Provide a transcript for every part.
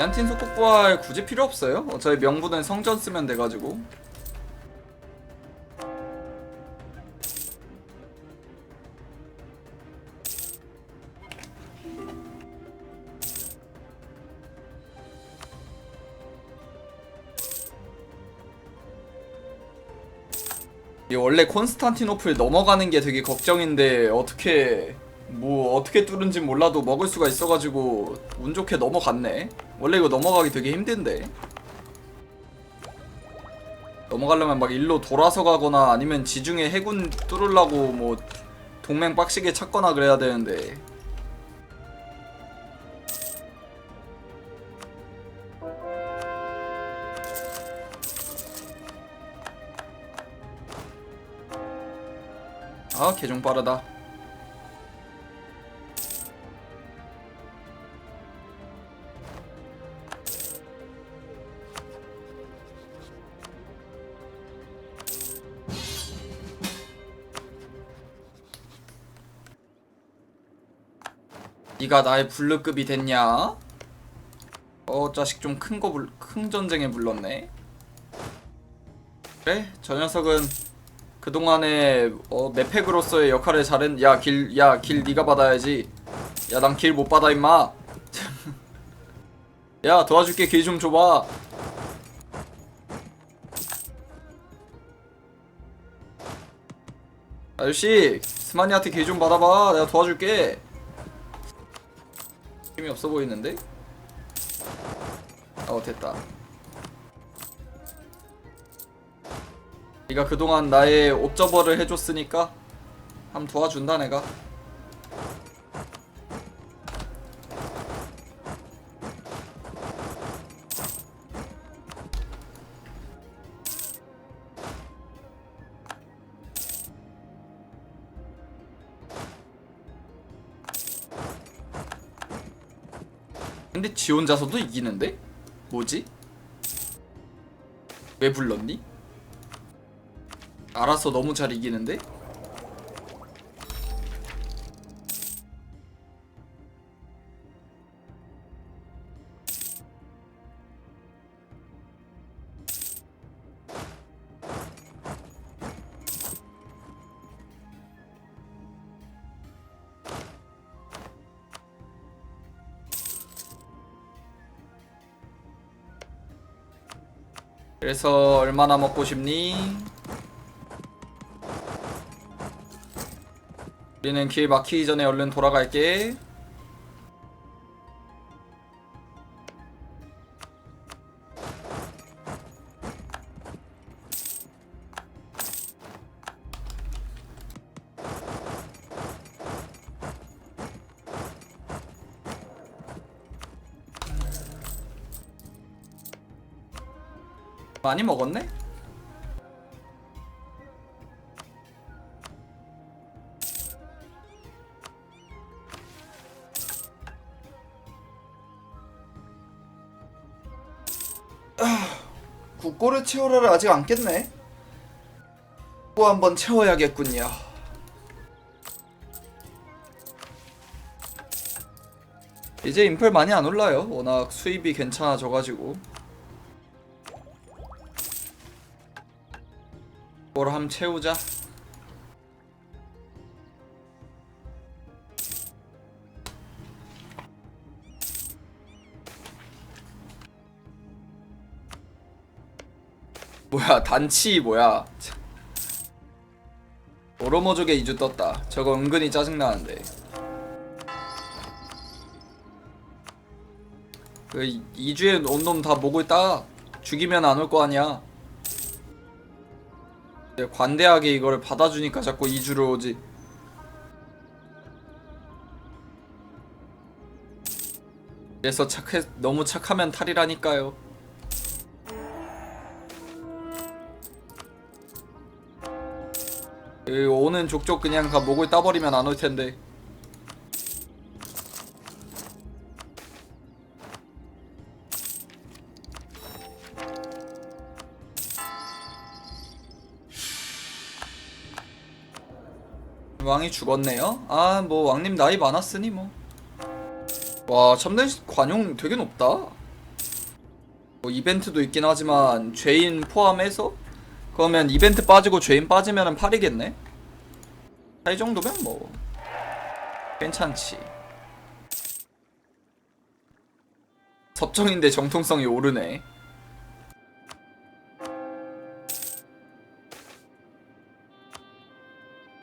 얀틴 속국부활 굳이 필요 없어요. 어차피 명분은 성전 쓰면 돼가지고. 이 원래 콘스탄티노플 넘어가는 게 되게 걱정인데 어떻게 뭐 어떻게 뚫은지 몰라도 먹을 수가 있어가지고 운 좋게 넘어갔네. 원래 이거 넘어가기 되게 힘든데. 넘어가려면 막 일로 돌아서 가거나 아니면 지중해 해군 뚫으려고 뭐 동맹 빡시게 찾거나 그래야 되는데. 아, 개종 빠르다. 네가 나의 블루급이 됐냐? 어 자식 좀 큰 거 큰 전쟁에 불렀네. 그래 저 녀석은 그 동안에 어, 매팩으로서의 역할을 잘했. 야길 야 길 네가 받아야지. 야 난 길 못 받아 임마. 야 도와줄게 길 좀 줘봐. 아저씨 스마니한테 길 좀 받아봐. 내가 도와줄게. 힘이 없어 보이는데? 어 됐다. 네가 그동안 나의 옵저버를 해줬으니까 한번 도와준다 내가. 근데 지 혼자서도 이기는데? 뭐지? 왜 불렀니? 알아서 너무 잘 이기는데? 그래서 얼마나 먹고 싶니? 우리는 길 막히기 전에 얼른 돌아갈게. 많이 먹었네? 국고를 채우라를 아직 안 깼네. 또 한번 채워야겠군요. 이제 인플 많이 안 올라요. 워낙 수입이 괜찮아져가지고. 뭘함 채우자. 뭐야 단치 뭐야? 오로모족의 이주 떴다. 저거 은근히 짜증나는데. 그 이주에 온 놈 다 목을 따. 죽이면 안 올 거 아니야 관대하게 이거를 받아주니까 자꾸 이주로 오지 그래서 착해 너무 착하면 탈이라니까요 그 오는 족족 그냥 다 목을 따버리면 안 올 텐데. 왕이 죽었네요. 아, 뭐 왕님 나이 많았으니 뭐. 와 참된 관용 되게 높다. 뭐 이벤트도 있긴 하지만 죄인 포함해서? 그러면 이벤트 빠지고 죄인 빠지면은 8이겠네? 이 정도면 뭐. 괜찮지. 섭정인데 정통성이 오르네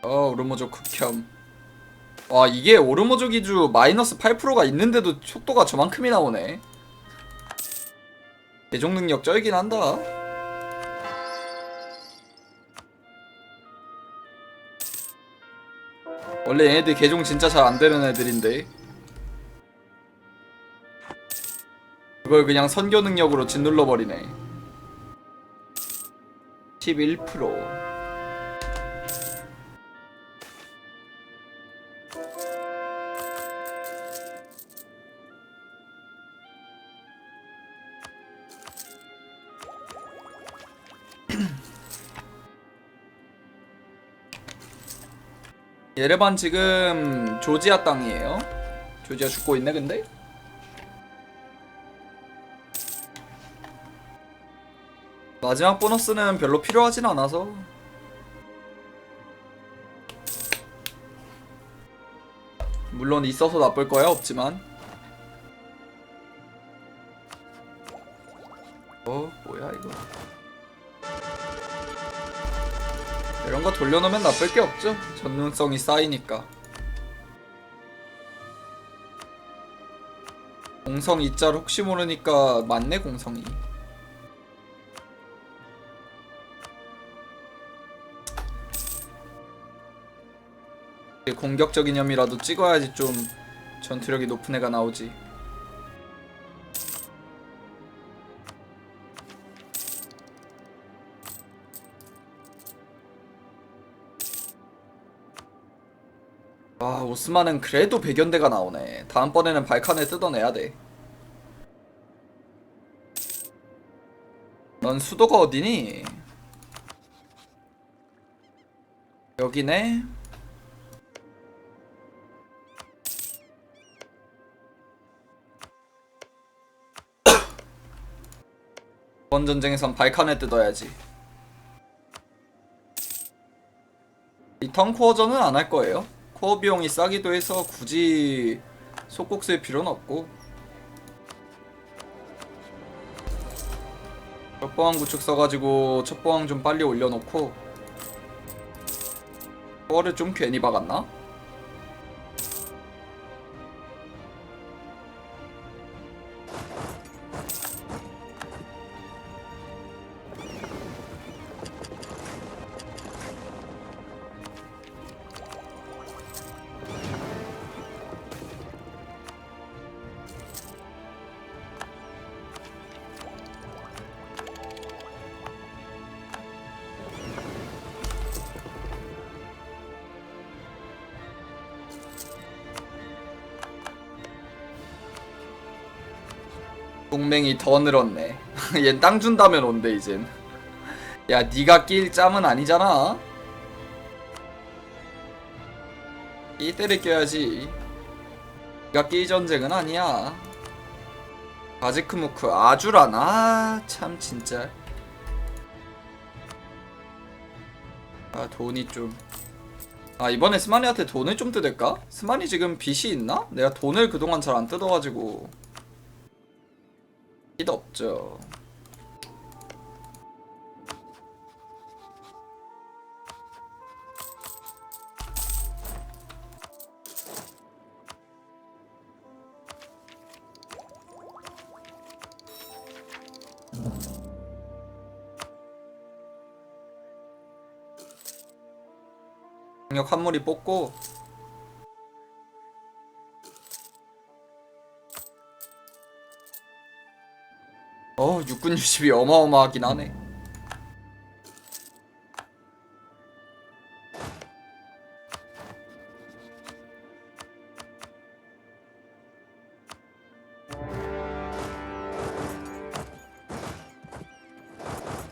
어 오르모족 극혐. 와 이게 오르모족 기주 마이너스 8%가 있는데도 속도가 저만큼이 나오네. 개종 능력 쩔긴 한다. 원래 얘네들 개종 진짜 잘 안되는 애들인데. 그걸 그냥 선교 능력으로 짓눌러버리네. 11% 예레반 지금 조지아 땅이에요. 조지아 죽고 있네 근데. 마지막 보너스는 별로 필요하진 않아서 물론 있어서 나쁠 거야 없지만 어 뭐야 이거 이런 거 돌려놓으면 나쁠 게 없죠. 전능성이 쌓이니까. 공성 이짤 혹시 모르니까 맞네 공성이. 공격적 이념이라도 찍어야지 좀 전투력이 높은 애가 나오지. 아 오스만은 그래도 배견대가 나오네. 다음번에는 발칸을 뜯어내야 돼넌 수도가 어디니? 여기네. 이번 전쟁에선 발칸을 뜯어야지. 리턴 코어전은 안 할 거예요 코어 비용이 싸기도 해서 굳이 속국 쓸 필요는 없고 첫보항 구축 써가지고 첫보항 좀 빨리 올려놓고 코어를 좀 괜히 박았나? 동맹이 더 늘었네. 얜 땅 준다면 온대 이젠. 야, 네가 낄 짬은 아니잖아. 이 때를 껴야지. 네가 끼 전쟁은 아니야. 바지크무크 아주란 아참 진짜. 아 돈이 좀. 아 이번에 스마니한테 돈을 좀 뜯을까? 스마니 지금 빚이 있나? 내가 돈을 그동안 잘 안 뜯어가지고. 빚 없죠. 강력 한물이 뽑고 어 육군 유십이 어마어마하긴 하네.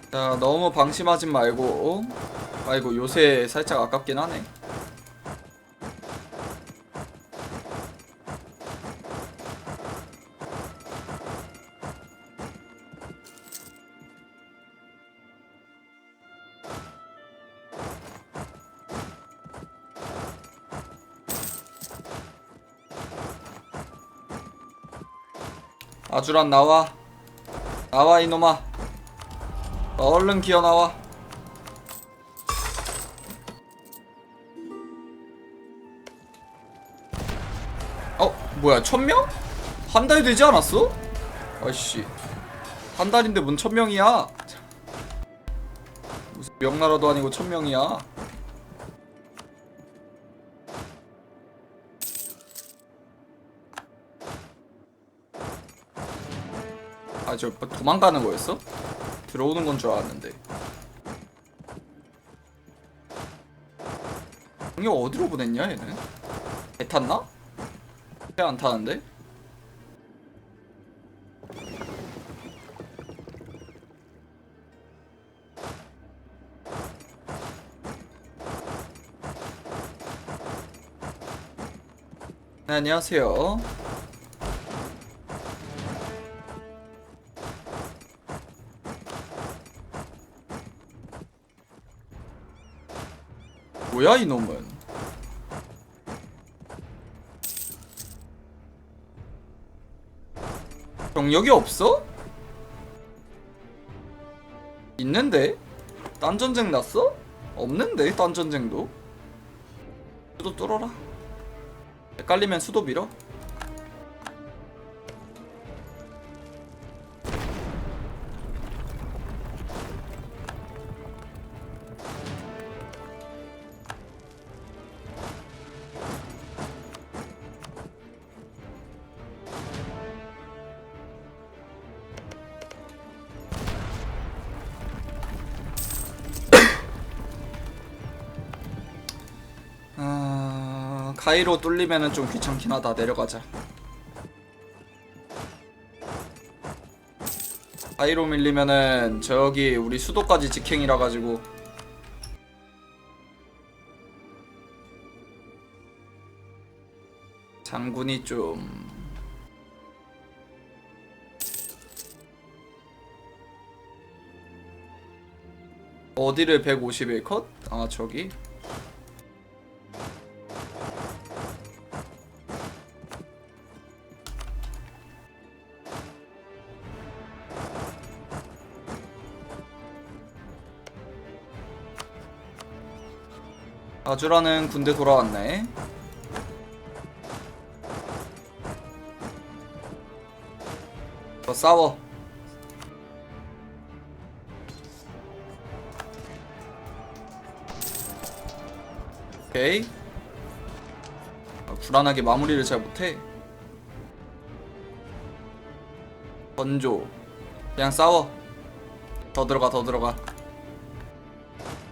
자 너무 방심하진 말고 아이고 요새 살짝 아깝긴 하네 아주란 나와. 나와 이놈아. 얼른 기어 나와. 어 뭐야 천명? 한 달 되지 않았어? 아이씨. 한 달인데 뭔 천명이야? 무슨 명나라도 아니고 천명이야 아 저 도망가는 거였어? 들어오는 건 줄 알았는데 이거 어디로 보냈냐 얘는? 배 탔나? 배 안 타는데? 네 안녕하세요 뭐야 이놈은 병력이 없어? 있는데? 딴 전쟁 났어? 없는데 딴 전쟁도 수도 뚫어라 헷갈리면 수도 밀어 가이로 뚫리면은 좀 귀찮긴 하다. 내려가자. 가이로 밀리면은 저기 우리 수도까지 직행이라 가지고. 장군이 좀. 어디를 151컷? 아 저기 아주라는 군대 돌아왔네. 더 싸워. 오케이. 아, 불안하게 마무리를 잘 못해. 건조. 그냥 싸워. 더 들어가, 더 들어가.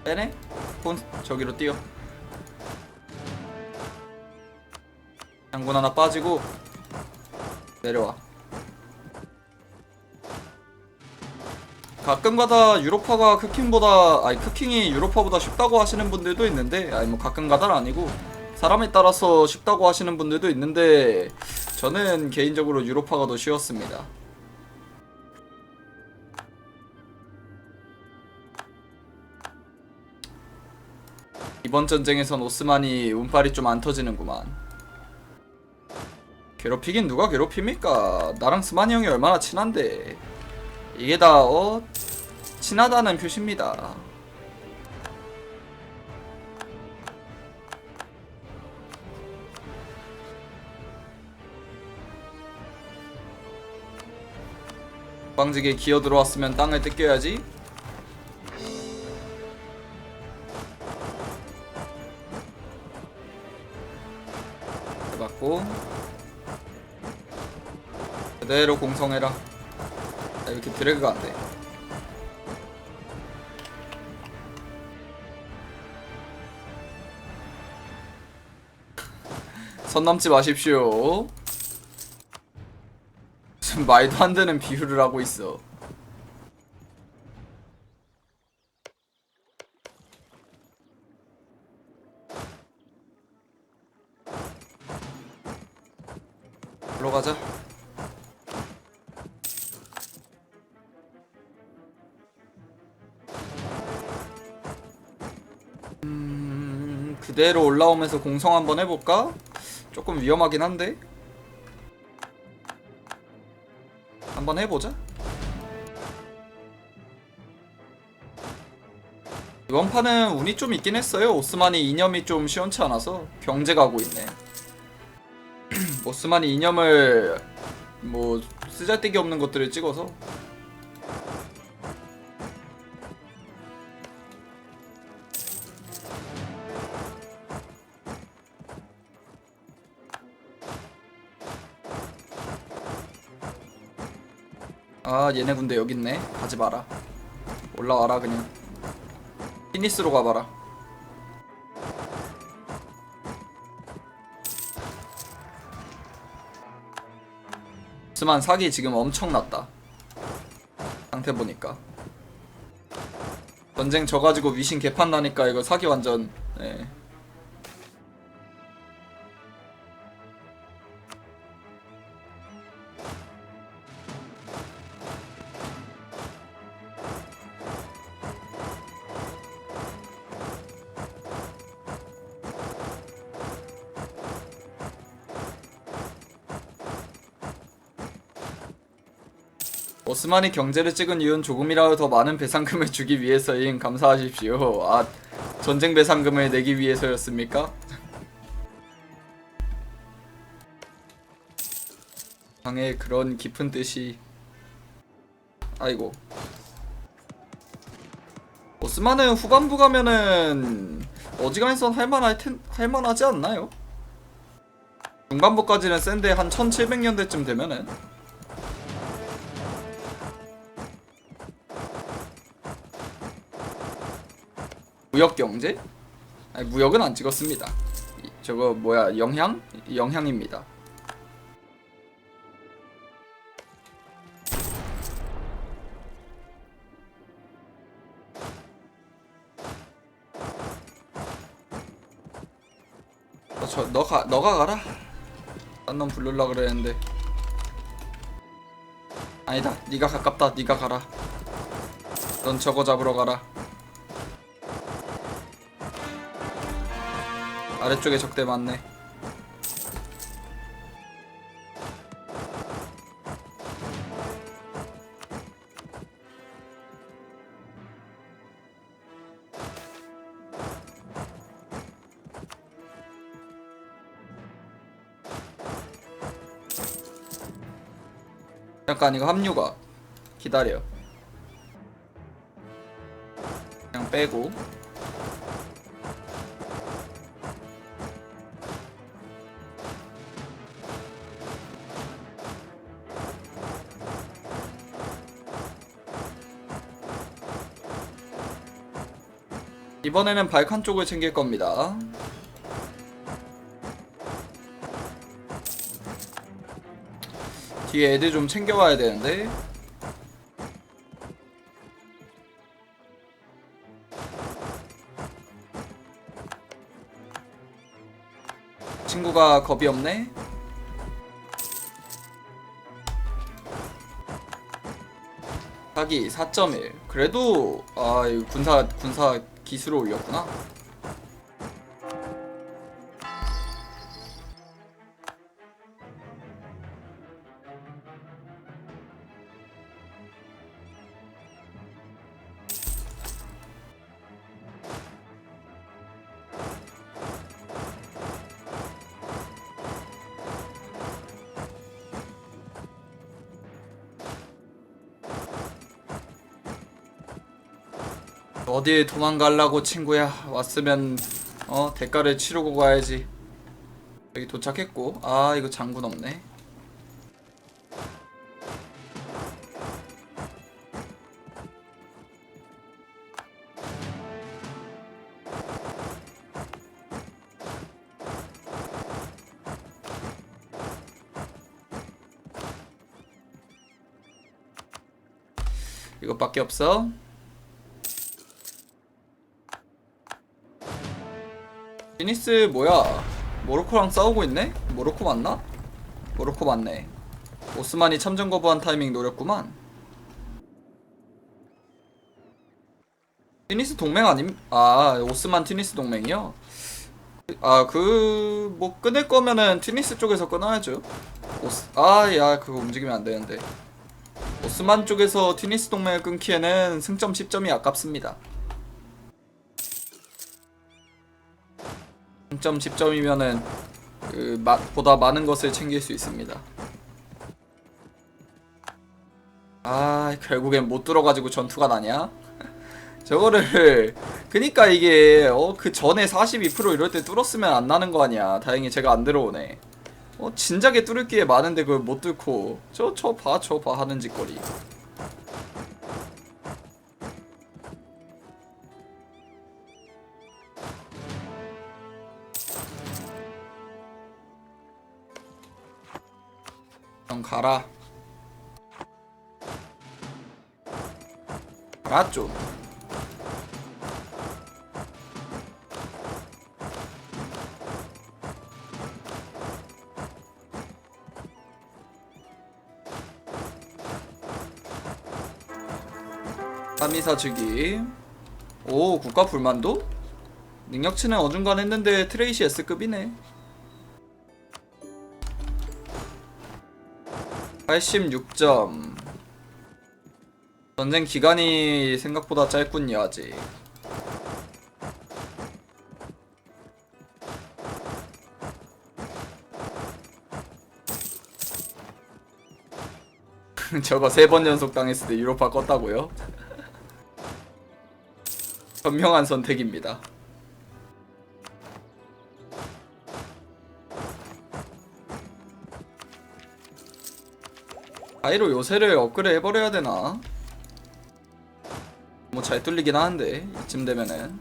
빼네? 폰 저기로 뛰어. 장군 하나 빠지고 내려와. 가끔가다 유로파가 크킹보다 아니 크킹이 유로파보다 쉽다고 하시는 분들도 있는데 아니 뭐 가끔가다는 아니고 사람에 따라서 쉽다고 하시는 분들도 있는데 저는 개인적으로 유로파가 더 쉬웠습니다. 이번 전쟁에선 오스만이 운빨이 좀 안 터지는구만. 괴롭히긴 누가 괴롭힙니까? 나랑 스마니 형이 얼마나 친한데. 이게 다, 어? 친하다는 표시입니다. 방직에 기어 들어왔으면 땅을 뜯겨야지. 그대로 공성해라. 아, 이렇게 드래그가 안돼. 선 넘지 마십시오. 무슨 말도 안 되는 비유를 하고 있어. 올라가자 그대로 올라오면서 공성 한번 해볼까? 조금 위험하긴 한데 한번 해보자. 이번 판은 운이 좀 있긴 했어요. 오스만이 이념이 좀 시원치 않아서 경제 가고 있네. 오스만이 이념을 뭐 쓰잘데기 없는 것들을 찍어서 아 얘네 군대 여기 있네. 가지 마라. 올라와라 그냥. 피니스로 가봐라. 스만 사기 지금 엄청 났다. 상태 보니까. 전쟁 져가지고 위신 개판 나니까 이거 사기 완전 네. 오스만이 경제를 찍은 이유는 조금이라도 더 많은 배상금을 주기 위해서인 감사하십시오. 아 전쟁 배상금을 내기 위해서였습니까? 방에 그런 깊은 뜻이 아이고 오스만은 후반부 가면은 어지간해선 할만할 텐 할만하지 않나요? 중반부까지는 센데 한 1700년대쯤 되면은 무역 경제? 아니 무역은 안 찍었습니다. 이- 저거 뭐야 영향? 영향입니다. 어, 저 너가 너가 가라. 딴 놈 부르려 그랬는데. 아니다. 네가 가깝다. 네가 가라. 넌 저거 잡으러 가라. 아래쪽에 적대 많네. 잠깐 이거 합류가 기다려. 그냥 빼고. 이번에는 발칸 쪽을 챙길 겁니다. 뒤에 애들 좀 챙겨와야 되는데. 친구가 겁이 없네. 사기 4.1. 그래도 아 군사 군사 기술을 올렸구나. 어딜 도망가려고 친구야? 왔으면 어 대가를 치르고 가야지. 여기 도착했고. 아 이거 장군 없네. 이것밖에 없어 피니스 뭐야? 모로코랑 싸우고 있네? 모로코 맞나? 모로코 맞네. 오스만이 참전 거부한 타이밍 노렸구만. 티니스 동맹 아님? 아 오스만 티니스 동맹이요? 아 그 뭐 끊을 거면은 티니스 쪽에서 끊어야죠. 오스 아야 그거 움직이면 안 되는데. 오스만 쪽에서 튜니스 동맹을 끊기에는 승점 10점이 아깝습니다. 승점 10점이면은 그 마, 보다 많은 것을 챙길 수 있습니다. 아 결국엔 못 들어가지고 전투가 나냐? 저거를 그니까 이게 어 그 전에 42% 이럴 때 뚫었으면 안 나는 거 아니야. 다행히 제가 안 들어오네. 어 진작에 뚫을 기회 많은데 그걸 못 뚫고 저 저 봐 저 봐 하는 짓거리. 가라. 좀. 삼이사 주기. 오 국가 불만도? 능력치는 어중간했는데 트레이시 S급이네. 86점. 전쟁 기간이 생각보다 짧군요 아직. 저거 세 번 연속 당했을 때 유로파 껐다고요? 현명한 선택입니다. 아이로 요새를 업그레이드 해버려야 되나? 뭐 잘 뚫리긴 하는데 이쯤 되면은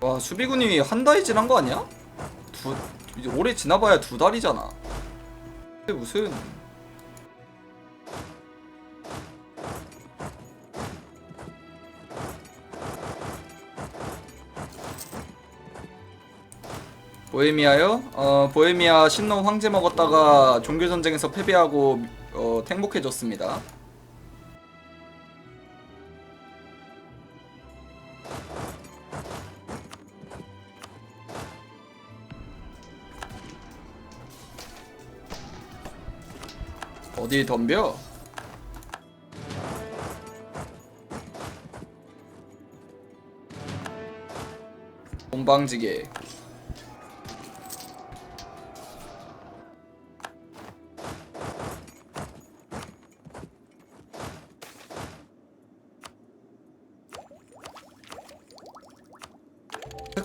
와 수비군이 한 달이 지난 거 아니야? 두 이제 올해 지나봐야 두 달이잖아. 근데 무슨 보헤미아요? 어 보헤미아 신놈 황제 먹었다가 종교 전쟁에서 패배하고 어 행복해졌습니다. 어디 덤벼? 본방지게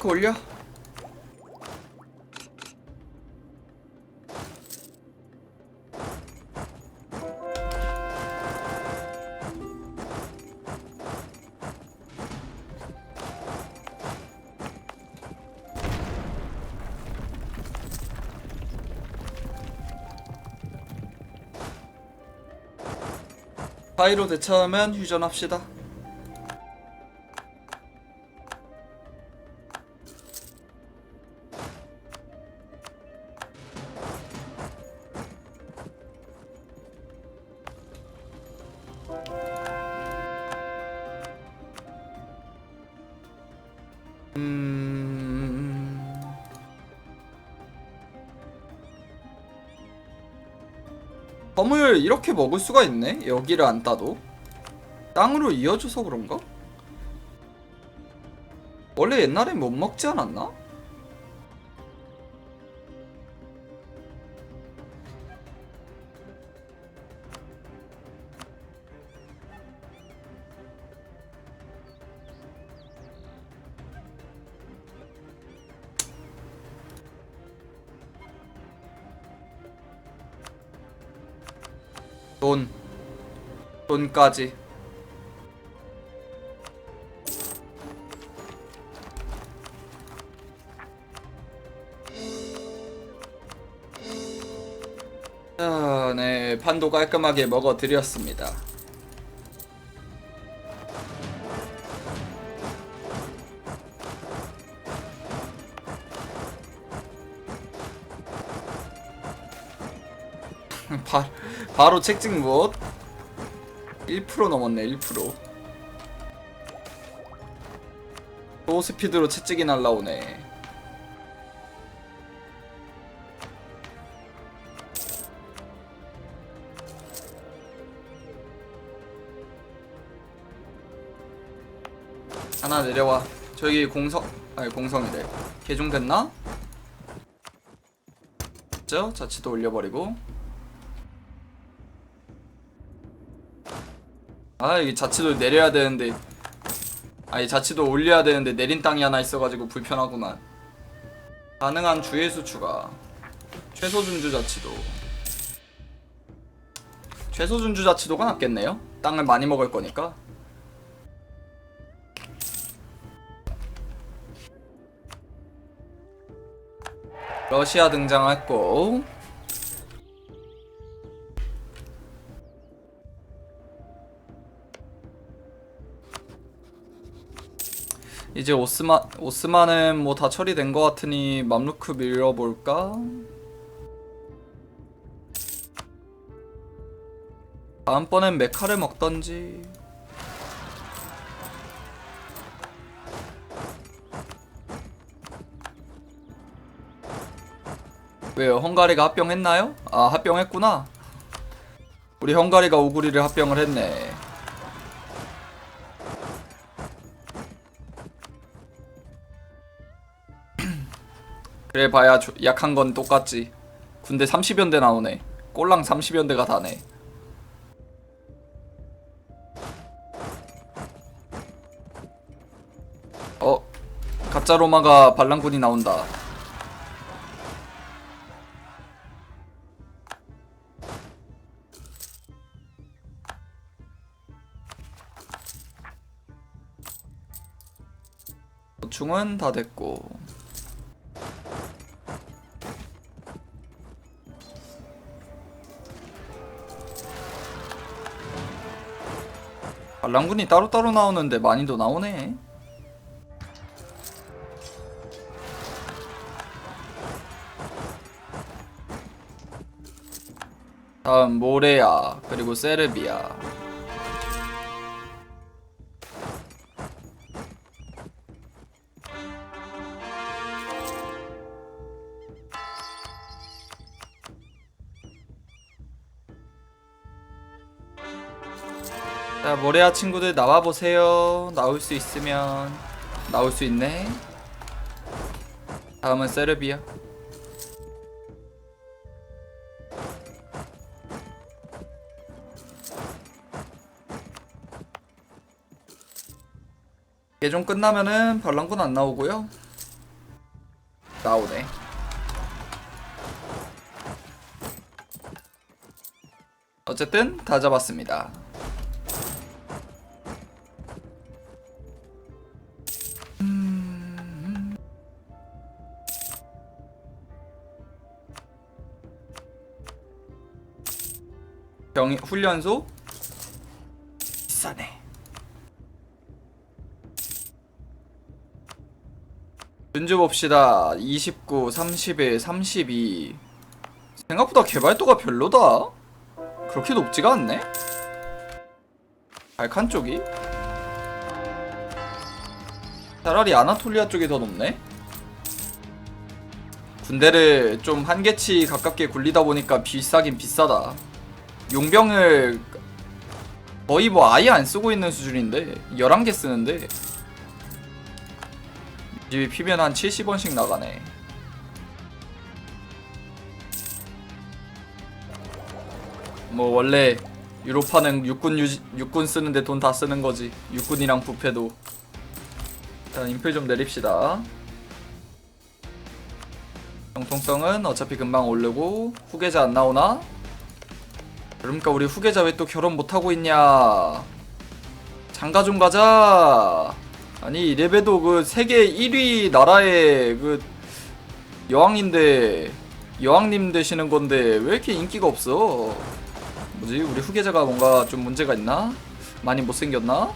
체크 올려. 파이로 대처하면 휴전합시다 범을 이렇게 먹을 수가 있네? 여기를 안 따도? 땅으로 이어줘서 그런가? 원래 옛날엔 못 먹지 않았나? 돈. 돈까지. 자, 네 판도 깔끔하게 먹어드렸습니다 바로 책찍 무엇? 1% 넘었네 1%또 스피드로 채찍이 날라오네. 하나 내려와. 저기 공성 아니 공성이래. 개종됐나? 자, 자치도 올려버리고. 아 여기 자치도 내려야 되는데. 아니 자치도 올려야 되는데 내린 땅이 하나 있어가지고 불편하구만. 가능한 주해수 추가 최소 준주 자치도. 최소 준주 자치도가 낫겠네요? 땅을 많이 먹을 거니까. 러시아 등장했고 이제 오스만 오스만은 뭐 다 처리된 것 같으니 맘루크 밀어볼까? 다음번엔 메카를 먹던지 왜요? 헝가리가 합병했나요? 아 합병했구나 우리 헝가리가 오구리를 합병을 했네 그래 봐야 조- 약한 건 똑같지. 군대 30연대 나오네. 꼴랑 30연대가 다네. 어 가짜 로마가 반란군이 나온다. 보충은 다 됐고 반란군이 따로따로 나오는데 많이도 나오네. 다음 모레아 그리고 세르비아 모레아 친구들 나와보세요. 나올 수 있으면. 나올 수 있네. 다음은 세르비아. 예종 끝나면은 반란군 안 나오고요. 나오네. 어쨌든 다 잡았습니다 병 훈련소 비싸네. 준주 봅시다. 29, 31, 32. 생각보다 개발도가 별로다. 그렇게 높지가 않네. 발칸 쪽이 차라리 아나톨리아 쪽이 더 높네. 군대를 좀 한계치 가깝게 굴리다 보니까 비싸긴 비싸다. 용병을 거의 뭐 아예 안 쓰고 있는 수준인데 11개 쓰는데. 이 집이 피면 한 70원씩 나가네. 뭐 원래 유로파는 육군 유지, 육군 쓰는데 돈 다 쓰는 거지. 육군이랑 부패도. 일단 인플 좀 내립시다. 정통성은 어차피 금방 오르고 후계자 안 나오나? 그러니까 우리 후계자 왜 또 결혼 못하고 있냐 장가 좀 가자 아니 레베도 그 세계 1위 나라의 그 여왕인데 여왕님 되시는 건데 왜 이렇게 인기가 없어 뭐지 우리 후계자가 뭔가 좀 문제가 있나? 많이 못생겼나?